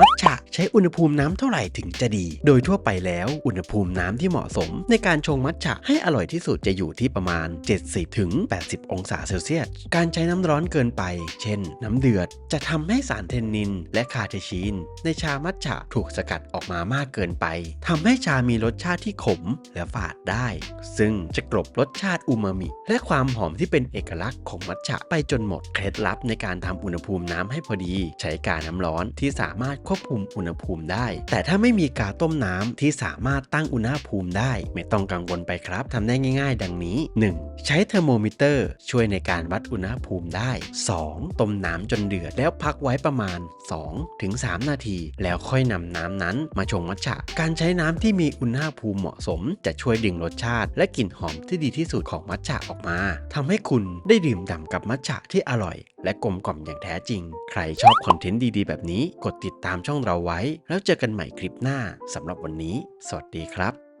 มัทฉะใช้อุณหภูมิน้ำเท่าไหร่ถึงจะดี โดยทั่วไปแล้วอุณหภูมิน้ำที่เหมาะสม ในการชงมัทฉะให้อร่อยที่สุดจะอยู่ที่ประมาณ 70ถึง80 องศาเซลเซียส การใช้น้ำร้อนเกินไป เช่น น้ำเดือด จะทำให้สารเทนนิน และคาเทชีน ในชามัทฉะถูกสกัดออกมามากเกินไปทำให้ชามีรสชาติที่ขมและฝาดได้ ซึ่งจะกลบรสชาติอูมามิ และความหอมที่เป็นเอกลักษณ์ของมัทฉะไปจนหมดเคล็ดลับในการทำอุณหภูมิน้ำให้พอดี ใช้กาน้ำร้อนที่สามารถควบคุมอุณหภูมิได้ แต่ถ้าไม่มีกาต้มน้ำที่สามารถตั้งอุณหภูมิได้ ไม่ต้องกังวลไปครับทำได้ง่าย ๆ ดังนี้ 1. ใช้เทอร์โมมิเตอร์ ช่วยในการวัดอุณหภูมิได้ 2. ต้มน้ำจนเดือดแล้วพักไว้ประมาณ 2-3 นาที แล้วค่อยนำน้ำนั้นมาชงมัทฉะ การใช้น้ำที่มีอุณหภูมิเหมาะสม จะช่วยดึงรสชาติ และกลิ่นหอมที่ดีที่สุดของมัทฉะออกมาทำให้คุณได้ดื่มด่ำกับมัทฉะที่อร่อย และกลมกล่อมอย่างแท้จริง ใครชอบคอนเทนต์ดีๆ แบบนี้ กดติดตามช่องเราไว้ แล้วเจอกันใหม่คลิปหน้าสำหรับวันนี้ สวัสดีครับ